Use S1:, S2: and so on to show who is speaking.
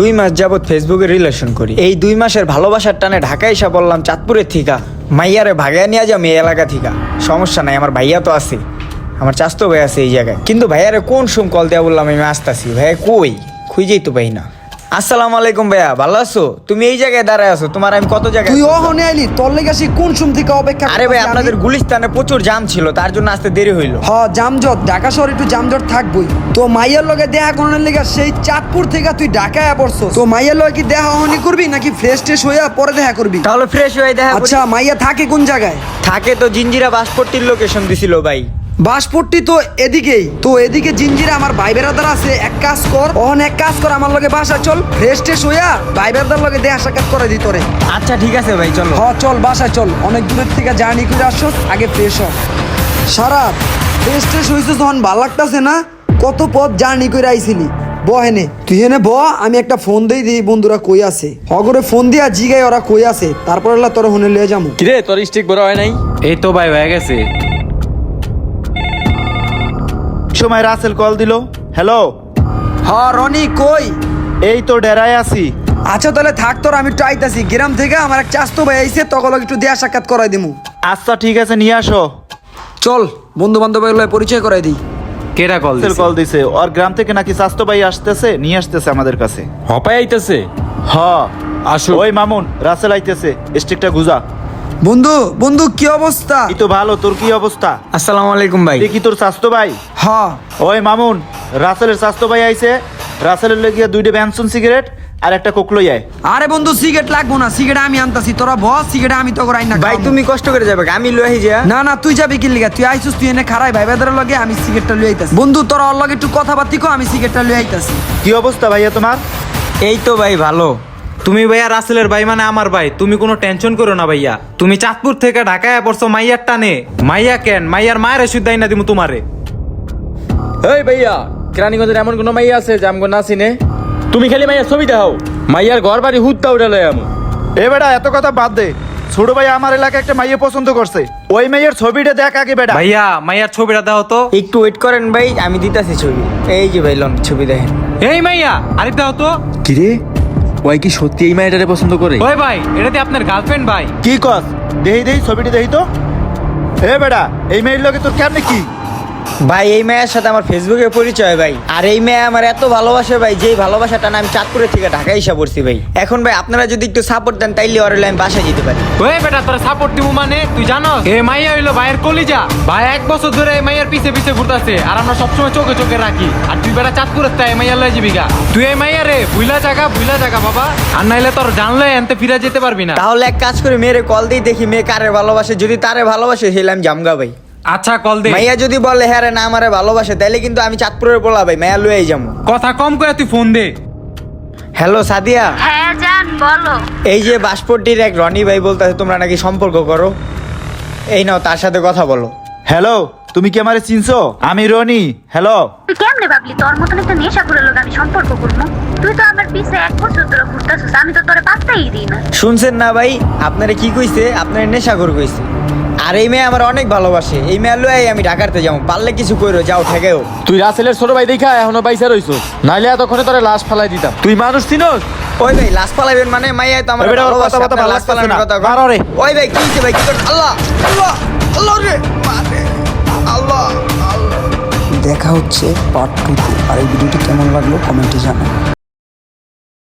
S1: দুই মাস যাবৎ ফেসবুকে রিলেশন করি। এই দুই মাসের ভালোবাসার টানে ঢাকায় এসে বললাম, চাঁদপুরের থিকা মাইয়ারে ভাগায় নিয়ে যাম এই এলাকা থিকা সমস্যা নাই, আমার ভাইয়া তো আছে। আমার চাস্তো ভাই আছে এই জায়গায়। কিন্তু ভাইয়ারে কোন সুম কল দেওয়া বললাম, আমি আসতেছি। ভাইয়া কই? খুঁজেই তো পাই না। আসসালামু আলাইকুম ভাইয়া ভালো আছো? তুমি এই জায়গায় দাঁড়ায় আছো তোমার আমি কত জায়গায়
S2: তুই অহনে আইলি তোর লেগে সেই কোন সুম থেকে অপেক্ষা
S1: আরে ভাই আপনাদের গুলিস্তানে প্রচুর জাম ছিল তার জন্য আসতে দেরি হইল।
S2: হ জামজট ঢাকা শহর একটু জামজট থাকবই। তো মাইয়ার লগে দেখা করার লেগে সেই চাঁদপুর থেকে তুই ঢাকায় পড়ছো তো মাইয়ার লগে কি দেখা হনি করবি নাকি ফ্রেশ ট্রেশ হইয়া পরে দেখা করবি?
S1: তাহলে ফ্রেশ হয়ে দেখা
S2: আচ্ছা মাইয়া থাকে কোন জায়গায়?
S1: থাকে তো জিঞ্জিরা বাসপট্টির লোকেশন দিছিল ভাই।
S2: বাসপট্টি তো এদিকেই। তো এদিকে জিঞ্জিরা আমার ভাই বেড়াদার আছে এক কাজ কর অহন এক কাজ কর আমার লগে বাসা চল ফ্রেশ ট্রেশ হইয়া ভাই বেড়াদার লগে দেখা সাক্ষাৎ করে দিই তোরে।
S1: আচ্ছা ঠিক আছে ভাই চলো।
S2: হ চল বাসা চল অনেক দূরের থেকে জার্নি করে আসছ আগে ফ্রেশ হ। সারা ফ্রেশ ট্রেশ হয়েছে যখন ভালো লাগতাছে না? কত পথ জার্নি করে আইছিলি। ব হেনে। তুই হেনে ব আমি একটা ফোন দেই দিই বন্ধুরা কই আছে। অগরে ফোন দিয়া জিগাই ওরা কই আছে তারপর তোর হনে লয়ে যাব
S3: কিরে তোর স্টিক বড় হয় নাই?
S4: এই তো ভাই হয়ে গেছে।
S5: সময় রাসেল কল দিল। হ্যালো?
S2: হ রনি কই?
S5: এই তো ডেরায় আছি।
S2: আচ্ছা তাহলে থাক তোর আমি একটু আইতাছি। গ্রাম থেকে আমার এক চাস্তো ভাই আইছে তখন একটু দেয়া সাক্ষাৎ করাই দিমু।
S5: আচ্ছা ঠিক আছে নিয়ে আসো।
S2: চল বন্ধু বান্ধবের লগে পরিচয় করাই দিই।
S4: কেডা কল দিছে?
S5: কল দিছে। ওর গ্রাম থেকে নাকি স্বাস্থ্য ভাই আসতেছে নিয়ে আসতেছে আমাদের কাছে।
S4: হপাই আইতাছে?
S5: হ।
S4: আসো
S5: ওই মামুন রাসেল আইতেছে। স্টিকটা গুজা।
S2: বন্ধু বন্ধু কি অবস্থা?
S5: এই তো ভালো তোর কি অবস্থা?
S1: আসসালামু আলাইকুম ভাই।
S5: দেখি তোর স্বাস্থ্য ভাই।
S2: হ।
S5: ওই মামুন রাসেলের স্বাস্থ্য ভাই আইছে। রাসেলের লেগে দুইটা ব্যানসন সিগারেট আর একটা কোকলো যায়
S2: আরে বন্ধু সিগারেট লাগবো না সিগারেট আমি আনতাছি। তোরা বস সিগারেট আমি তো করাই না
S1: ভাই তুমি কষ্ট করে যাবে আমি লই যা।
S2: না না তুই যাবি কি লিগা? তুই আইছিস তুই এনে খারাই ভাই বেদার লগে আমি সিগারেটটা লই আইতাছি। বন্ধু তোরা ওর লগে একটু কথাবার্তি কো আমি সিগারেটটা লই আইতাছি।
S5: কি অবস্থা ভাইয়া তোমার?
S1: এই তো ভাই ভালো।
S4: তুমি ভাইয়া রাসেলের ভাই মানে আমার ভাই তুমি কোনো টেনশন করো না ভাইয়া। তুমি চাঁদপুর থেকে ঢাকায় পড়ছো মাইয়ার টানে। মাইয়া কেন? মাইয়ার মায়ের দেয় না দিমু তোমারে।
S3: এই ভাইয়া কেরানীগঞ্জের এমন কোনো মাইয়া আছে যে আমগো না? চিনে তুমি খালি মাইয়ার ছবি দেখাও। মাইয়ার ঘর বাড়ি হুদ্দা উঠালে আমি।
S5: এ বেটা এত কথা বাদ দে। ছোট ভাই আমার এলাকায় একটা মাইয়ে পছন্দ করছে। ওই মেয়ের ছবিটা দেখ আগে বেটা।
S4: ভাইয়া মাইয়ার ছবিটা দাও তো।
S1: একটু ওয়েট করেন ভাই আমি দিতাছি ছবি। এই যে ভাই লন ছবি দেখেন।
S4: এই মাইয়া আরে দাও তো।
S3: কিরে? ওই কি সত্যি এই মেয়েটারে পছন্দ করে?
S4: ওই ভাই এটা দিয়ে আপনার গার্লফ্রেন্ড ভাই।
S5: কি কস? দেহি দেহি ছবিটি দেহি তো? এ বেড়া এই মেয়ের লগে তোর কেমনে কি?
S1: ভাই এই মেয়ের সাথে আমার ফেসবুকে পরিচয় ভাই। আর এই মেয়ে আমার এত ভালোবাসে ভাই যেই ভালোবাসাটা না আমি চাঁদপুরের থেকে ঢাকা এসে পড়ছি ভাই। এখন ভাই আপনারা যদি একটু সাপোর্ট দেন তাইলে ওর আমি বাসায় যেতে পারি।
S4: ওই বেটা তোরা সাপোর্ট দিমু মানে? তুই জানো এ মাইয়া হইল ভাইয়ের কলিজা। ভাই এক বছর ধরে এই মাইয়ার পিছে পিছে ঘুরতাছে আর আমরা সবসময় চোখে চোখে রাখি। আর তুই বেটা চাঁদপুরের তাই মাইয়া লয় যাবি গা। তুই এই মাইয়া রে বুইলা জায়গা বুইলা জায়গা বাবা। আর নাইলে তোর জানলে এনতে ফিরে যেতে পারবি না।
S1: তাহলে এক কাজ করে মেয়েরে কল দিয়ে দেখি মেয়ে কারে ভালোবাসে। যদি তারে ভালোবাসে সেলে আমি জামগা ভাই।
S4: আচ্ছা কল দে।
S1: মাইয়া যদি বলে হ্যাঁ রে না আমারে ভালোবাসে তাইলে কিন্তু আমি চাঁদপুরের বলা ভাই মাইয়া লুয়েই যাব।
S4: কথা কম করে তুই ফোন দে।
S1: হ্যালো সাদিয়া।
S6: হ্যাঁ জান বলো।
S1: এই যে বাসপট্টির এক রনি ভাই বলতেছে তোমরা নাকি সম্পর্ক করো? এই নাও তার সাথে কথা বলো।
S5: হ্যালো তুমি কি আমারে চিনছো? আমি রনি হ্যালো।
S6: তুই কেমনে ভাবলি? তোর মতন একটা নেশা করে লোক আমি সম্পর্ক করব। তুই তো আমার পিছে এক বছর ধরে ঘুরতেছিস আমি তো তোরে পাত্তাই দিই না।
S1: শুনছেন না ভাই আপনারে কি কইছে? আপনার নেশাখোর কইছে। আর এই মেয়ে আমার অনেক ভালোবাসে। এই মেয়ে লুয়াই আমি ঢাকাতে যাব। পারলে কিছু কইরো যাও ঠেকেও
S3: তুই রাসেলের ছোট ভাই দেখা এখনও বাইসা রইছো। নাইলে এতক্ষণে তোরে লাশ ফালাই দিতাম। তুই মানুষ চিনস?
S1: ওই ভাই লাশ ফালাইবেন মানে মাইয়া তো আমার
S5: কথা ভালো
S1: লাশ
S5: না।
S1: কথা। ওই ভাই কি হইছে ভাই কি আল্লাহ আল্লাহ আল্লাহ রে আল্লাহ
S2: দেখা হচ্ছে পার্ট টুতে আর এই ভিডিওটি কেমন লাগল কমেন্টে জানান